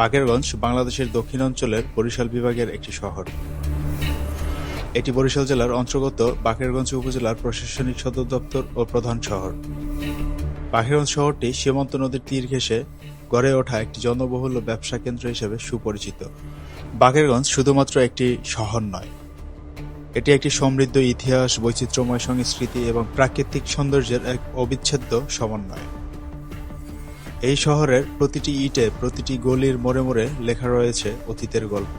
বাকেরগঞ্জ বাংলাদেশের দক্ষিণাঞ্চলের বরিশাল বিভাগের একটি শহর। এটি বরিশাল জেলার অন্তর্গত বাকেরগঞ্জ উপজেলার প্রশাসনিক সদর দপ্তর ও প্রধান শহর। বাকেরগঞ্জ শহরটি সীমান্ত নদীর তীর ঘেঁষে গড়ে ওঠা একটি জনবহুল ব্যবসা কেন্দ্র হিসেবে সুপরিচিত। বাকেরগঞ্জ শুধুমাত্র একটি শহর নয়, এটি একটি সমৃদ্ধ ইতিহাস, বৈচিত্র্যময় সংস্কৃতি এবং প্রাকৃতিক সৌন্দর্যের এক অবিচ্ছেদ্য সমন্বয়। এই শহরের প্রতিটি ইটে প্রতিটি গলির মোড়ে মোড়ে লেখা রয়েছে অতীতের গল্প।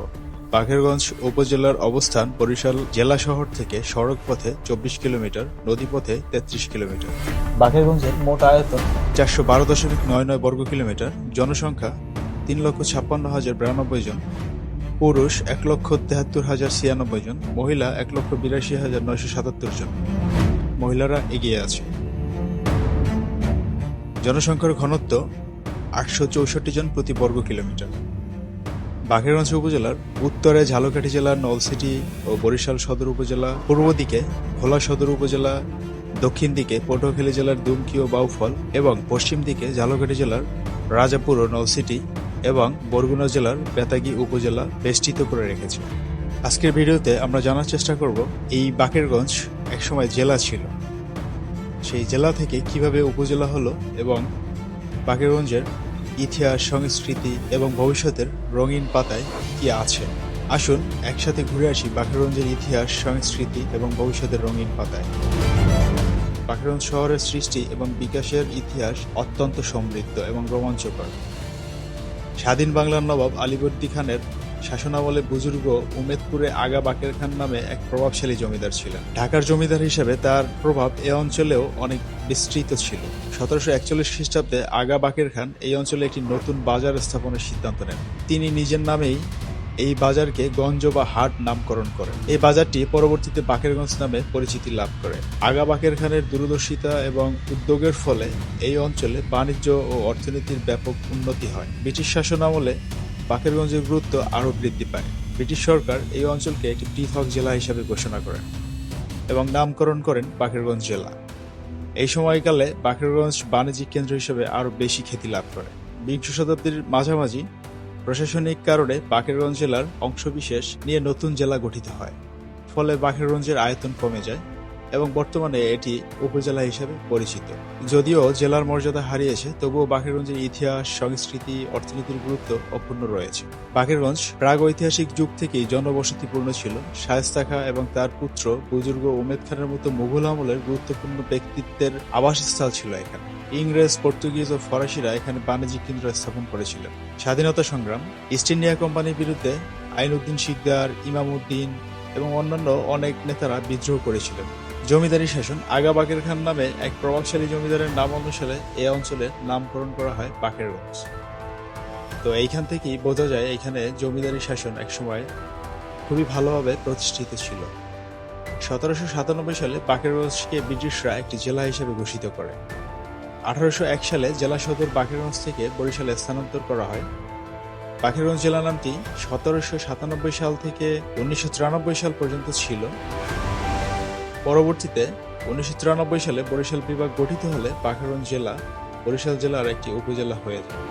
বাঘেরগঞ্জ উপজেলার অবস্থান বরিশাল জেলা শহর থেকে সড়ক পথে চব্বিশ কিলোমিটার নদীপথে তেত্রিশ কিলোমিটার। বাকেরগঞ্জের মোট আয়তন চারশো বারো দশমিক নয় নয় বর্গ কিলোমিটার জনসংখ্যা তিন লক্ষ ছাপ্পান্ন হাজার বিরানব্বই জন পুরুষ এক লক্ষ তেহাত্তর হাজার ছিয়ানব্বই জন মহিলা এক লক্ষ বিরাশি হাজার নয়শো সাতাত্তর জন। মহিলারা এগিয়ে আছে। জনসংখ্যার ঘনত্ব আটশো চৌষট্টি জন প্রতি বর্গ কিলোমিটার। বাঘেরগঞ্জ উপজেলার উত্তরে ঝালকাঠি জেলার নলসিটি ও বরিশাল সদর উপজেলা, পূর্ব দিকে ভোলা সদর উপজেলা, দক্ষিণ দিকে পটুয়াখালী জেলার দুমকি ও বাউফল এবং পশ্চিম দিকে ঝালকাঠি জেলার রাজাপুর ও নলসিটি এবং বরগুনা জেলার বেতাগি উপজেলা বেষ্টিত করে রেখেছে। আজকের ভিডিওতে আমরা জানার চেষ্টা করব, এই বাকেরগঞ্জ একসময় জেলা ছিল। সেই জেলা থেকে কীভাবে উপজেলা হলো এবং বাকেরগঞ্জের ইতিহাস, সংস্কৃতি এবং ভবিষ্যতের রঙিন পাতায় কি আছে? আসুন একসাথে ঘুরে আসি বাকেরগঞ্জের ইতিহাস, সংস্কৃতি এবং ভবিষ্যতের রঙিন পাতায়। বাকেরগঞ্জ শহরের সৃষ্টি এবং বিকাশের ইতিহাস অত্যন্ত সমৃদ্ধ এবং রোমাঞ্চকর। স্বাধীন বাংলার নবাব আলিবর্দী খানের শাসনামলে বুজুর্গ উমেদপুরে আগা বাকের খান নামে এক প্রভাবশালী জমিদার ছিলেন। ঢাকার জমিদার হিসেবে তার প্রভাব এ অঞ্চলেও অনেক বিস্তৃত ছিল। সতেরোশো একচল্লিশ খ্রিস্টাব্দে আগা বাকের খান এই অঞ্চলে একটি নতুন বাজার স্থাপনের সিদ্ধান্ত নেন। তিনি নিজের নামেই এই বাজারকে গঞ্জ বা হাট নামকরণ করেন। এই বাজারটি পরবর্তীতে বাকেরগঞ্জ নামে পরিচিতি লাভ করে। আগা বাকের খানের দূরদর্শিতা এবং উদ্যোগের ফলে এই অঞ্চলে বাণিজ্য ও অর্থনীতির ব্যাপক উন্নতি হয়। ব্রিটিশ শাসন আমলে বাকেরগঞ্জের গুরুত্ব আরও বৃদ্ধি পায়। ব্রিটিশ সরকার এই অঞ্চলকে একটি পৃথক জেলা হিসাবে ঘোষণা করেন এবং নামকরণ করেন বাকেরগঞ্জ জেলা। এই সময়কালে বাকেরগঞ্জ বাণিজ্যিক কেন্দ্র হিসেবে আরও বেশি খ্যাতি লাভ করে। বিংশ শতাব্দীর মাঝামাঝি প্রশাসনিক কারণে বাকেরগঞ্জ জেলার অংশবিশেষ নিয়ে নতুন জেলা গঠিত হয়। ফলে বাকেরগঞ্জের আয়তন কমে যায় এবং বর্তমানে এটি উপজেলা হিসেবে পরিচিত। যদিও জেলার মর্যাদা হারিয়েছে তবুও বাকেরগঞ্জের ইতিহাস, সংস্কৃতি, অর্থনীতির গুরুত্ব অক্ষুণ্ণ রয়েছে। বাকেরগঞ্জ প্রাগৈতিহাসিক যুগ থেকেই জনবসতিপূর্ণ ছিল। শায়েস্তা খাঁ এবং তার পুত্র বুজুর্গ উমেদ খানের মতো মুঘল আমলের গুরুত্বপূর্ণ ব্যক্তিত্বের আবাসস্থল ছিল এখানে। ইংরেজ, পর্তুগিজ ও ফরাসিরা এখানে বাণিজ্যিক কেন্দ্র স্থাপন করেছিলেন। স্বাধীনতা সংগ্রাম, ইস্ট ইন্ডিয়া কোম্পানির বিরুদ্ধে আইনউদ্দিন শিকদার, ইমামউদ্দিন এবং অন্যান্য অনেক নেতারা বিদ্রোহ করেছিলেন। জমিদারি শাসন। আগা বাকের খান নামে এক প্রভাবশালী জমিদারের নাম অনুসারে এই অঞ্চলের নামকরণ করা হয় বাকেরগঞ্জ তো এইখান থেকেই বোঝা যায় এখানে জমিদারি শাসন একসময় খুবই ভালোভাবে প্রতিষ্ঠিত ছিল। সতেরোশো সাতানব্বই সালে বাকেরগঞ্জকে ব্রিটিশরা একটি জেলা হিসেবে ঘোষিত করে। আঠারোশো এক সালে জেলা সদর বাকেরগঞ্জ থেকে বরিশালে স্থানান্তর করা হয়। বাকেরগঞ্জ জেলা নামটি সতেরোশো সাতানব্বই সাল থেকে উনিশশো তিরানব্বই সাল পর্যন্ত ছিল। পরবর্তীতে উনিশশো তিরানব্বই সালে বরিশাল বিভাগ গঠিত হলে বাকেরগঞ্জ জেলা বরিশাল জেলার একটি উপজেলা হয়ে যায়।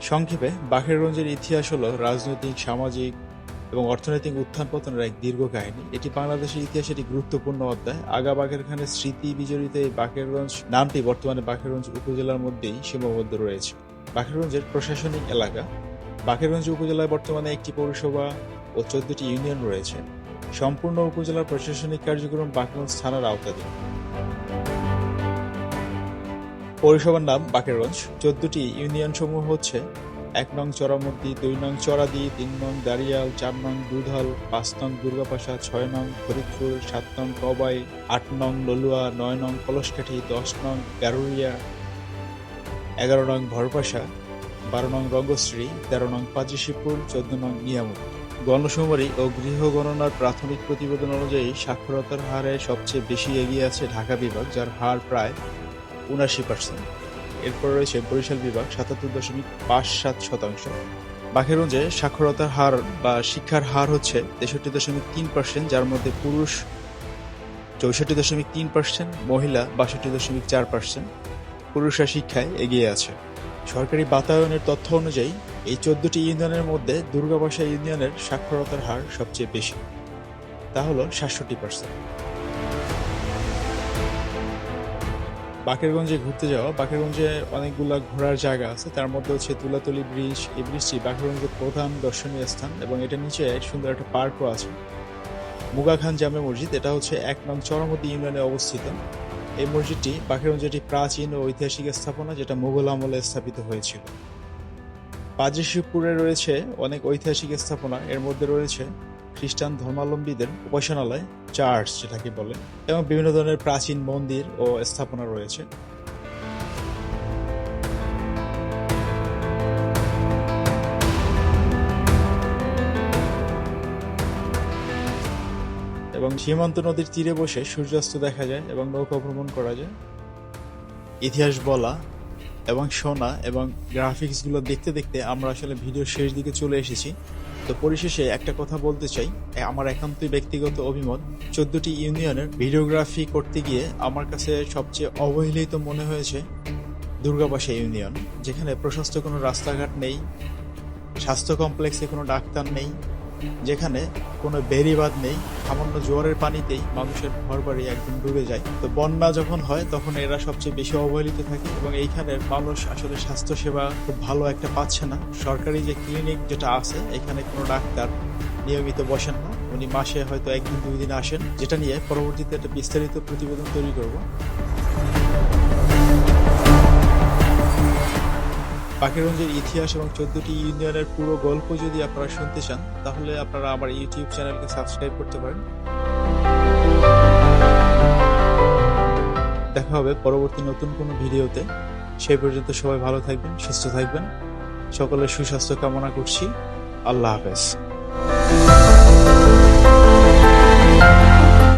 সংক্ষেপে বাকেরগঞ্জের ইতিহাস হল রাজনৈতিক, সামাজিক এবং অর্থনৈতিক উত্থান পতনের এক দীর্ঘ কাহিনী। এটি বাংলাদেশের ইতিহাসের একটি গুরুত্বপূর্ণ অধ্যায়। আগা বাকের খানের স্মৃতি বিজড়িত এই বাকেরগঞ্জ নামটি বর্তমানে বাকেরগঞ্জ উপজেলার মধ্যেই সীমাবদ্ধ রয়েছে। বাকেরগঞ্জের প্রশাসনিক এলাকা। বাকেরগঞ্জ উপজেলায় বর্তমানে একটি পৌরসভা ও চোদ্দটি ইউনিয়ন রয়েছে। সম্পূর্ণ উপজেলার প্রশাসনিক কার্যক্রম বাকেরগঞ্জ থানার আওতাধীন। পৌরসভার নাম বাকেরগঞ্জ। চোদ্দটি ইউনিয়ন সমূহ হচ্ছে এক নং চরামদ্দি দুই নং চরাদি তিন নং দারিয়াল চার নং দুধল, পাঁচ নং দুর্গাপাশা, ছয় নং ফরিদপুর, সাত নং কবাই আট নং ললুয়া নয় নং কলসকাঠি দশ নং গারুরিয়া এগারো নং ভরপাশা, বারো নং রঙ্গশ্রী, তেরো নং পাজিশিপুর চোদ্দ নং নিয়ামত। গণশুমারি ও গৃহ গণনার প্রাথমিক প্রতিবেদন অনুযায়ী সাক্ষরতার হারে সবচেয়ে বেশি এগিয়ে আছে ঢাকা বিভাগ, যার হার প্রায় উনাশি পার্সেন্ট এরপর রয়েছে বরিশাল বিভাগ, সাতাত্তর দশমিক পাঁচ সাত শতাংশ। বাকেরগঞ্জে সাক্ষরতার হার বা শিক্ষার হার হচ্ছে তেষট্টি দশমিক তিন পার্সেন্ট যার মধ্যে পুরুষ চৌষট্টি দশমিক তিন পার্সেন্ট মহিলা বাষট্টি দশমিক চার পার্সেন্ট পুরুষরা শিক্ষায় এগিয়ে আছে। সরকারি বাতায়নের তথ্য অনুযায়ী এই চোদ্দটি ইউনিয়নের মধ্যে দুর্গাবাসা ইউনিয়নের সাক্ষরতার হার সবচেয়ে বেশি। তা হল সাতষট্টি পার্সেন্ট বাকেরগঞ্জে ঘুরতে যাওয়া, বাকেরগঞ্জে অনেকগুলা ঘোরার জায়গা আছে, তার মধ্যে হচ্ছে তুলাতলি ব্রিজ এই ব্রিজটি বাকেরগঞ্জের প্রধান দর্শনীয় স্থান এবং এটা নিচে সুন্দর একটা পার্কও আছে। মুগা খান জামে মসজিদ, এটা হচ্ছে এক নং চরমতি ইউনিয়নে অবস্থিত। এই মসজিদটি বাকেরগঞ্জের একটি প্রাচীন ও ঐতিহাসিক স্থাপনা, যেটা মুঘল আমলে স্থাপিত হয়েছিল। পাজি শিবপুরে রয়েছে অনেক ঐতিহাসিক স্থাপনা। এর মধ্যে রয়েছে খ্রিস্টান ধর্মাবলম্বীদের উপাসনালয়, চার্চ যেটাকে বলে, এবং বিভিন্ন ধরনের প্রাচীন মন্দির ও স্থাপনা রয়েছে। এবং সীমান্ত নদীর তীরে বসে সূর্যাস্ত দেখা যায় এবং নৌকা ভ্রমণ করা যায়। ইতিহাস বলা এবং শোনা এবং গ্রাফিক্সগুলো দেখতে দেখতে আমরা আসলে ভিডিও শেষ দিকে চলে এসেছি। তো পরিশেষে একটা কথা বলতে চাই। আমার একান্তই ব্যক্তিগত অভিমত, চোদ্দটি ইউনিয়নের ভিডিওগ্রাফি করতে গিয়ে আমার কাছে সবচেয়ে অবহেলিত মনে হয়েছে দুর্গাবাসা ইউনিয়ন, যেখানে প্রশস্ত কোনো রাস্তাঘাট নেই, স্বাস্থ্য কমপ্লেক্সে কোনো ডাক্তার নেই যেখানে কোনো বেরিবাদ নেই, সামান্য জোয়ারের পানিতেই মানুষের ঘরবাড়ি একদম ডুবে যায়। তো বন্যা যখন হয়, তখন এরা সবচেয়ে বেশি অবহেলিত থাকে এবং এইখানের মানুষ আসলে স্বাস্থ্য সেবা খুব ভালো একটা পাচ্ছে না। সরকারি যে ক্লিনিক যেটা আছে, এখানে কোনো ডাক্তার নিয়মিত বসেন না। উনি মাসে হয়তো একদিন, দুই দিন আসেন। যেটা নিয়ে পরবর্তীতে একটা বিস্তারিত প্রতিবেদন তৈরি করব। বাকেরগঞ্জের ইতিহাস এবং চোদ্দটি ইউনিয়নের পুরো গল্প যদি আপনারা শুনতে চান, তাহলে আপনারা আমার ইউটিউব চ্যানেলকে সাবস্ক্রাইব করতে পারেন। দেখা হবে পরবর্তী নতুন কোনো ভিডিওতে। সেই পর্যন্ত সবাই ভালো থাকবেন, সুস্থ থাকবেন। সকলের সুস্বাস্থ্য কামনা করছি। আল্লাহ হাফেজ।